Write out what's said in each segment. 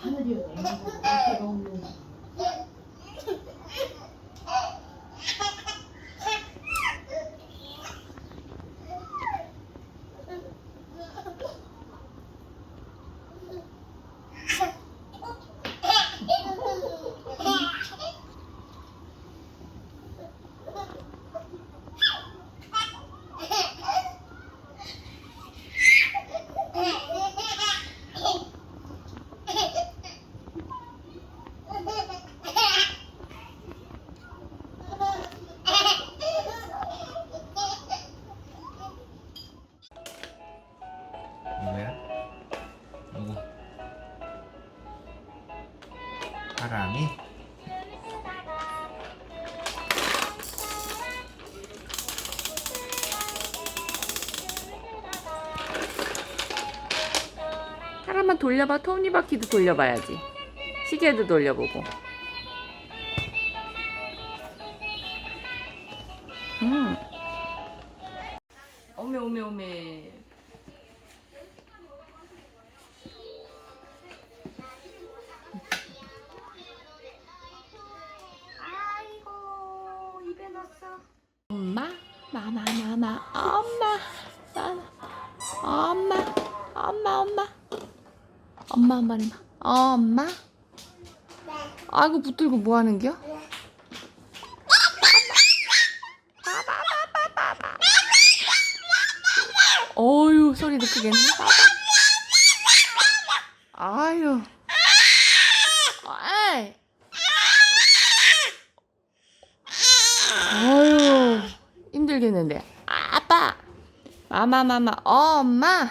하늘이 어깨가 없는 누구 바람이? 사람만 돌려봐. 톱니바퀴도 돌려봐야지. 시계도 돌려보고. 음. 오메 오메 오메. 마, 마마, 마마, 엄마, 마마, 엄마, 엄마, 엄마. 엄마 한 마리만. 엄마. 아이고 붙들고 뭐 하는겨? 어유 소리도 크겠네. 아유. 아이. 아유 힘들겠는데. 아빠. 마마 마마 엄마.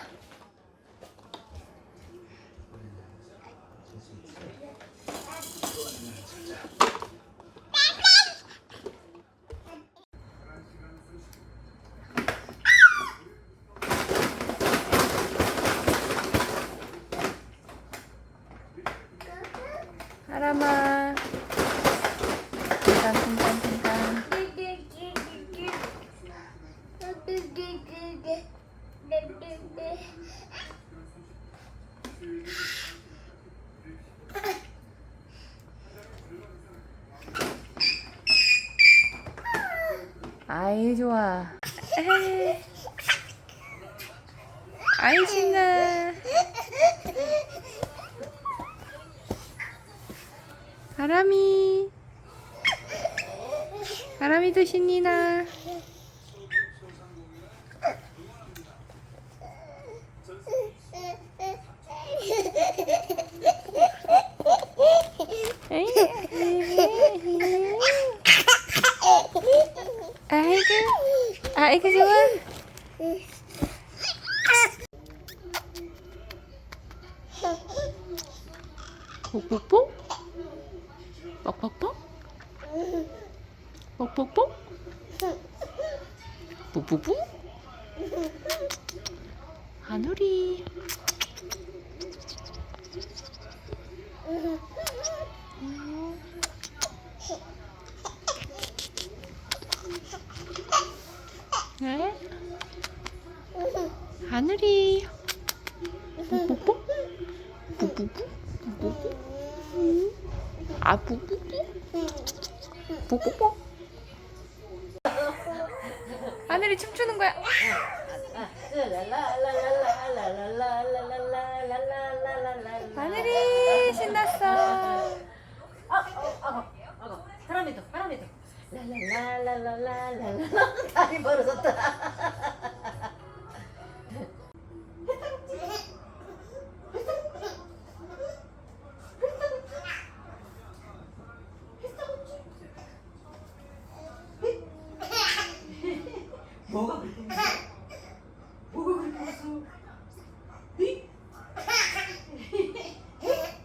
사람아. 아이 좋아. 아이 신나. 바람이. 바람이도 신이나. 아이고, 아이고 좋아. 뽁뽁뽁? 뻑뻑뻑? 뻑뻑뻑? 뿌뿌뿌? 하늘이 네? 하늘이 뿌뿌뿌? 뿌뿌뿌? 뿌뿌뿌? 아 뿌뿌뿌? 뿌뿌뿌? 하늘이 춤추는 거야. 하늘이 신났어. 바람이도 바람이도 랄 랄랄랄랄랄랄라 다리 벌어졌다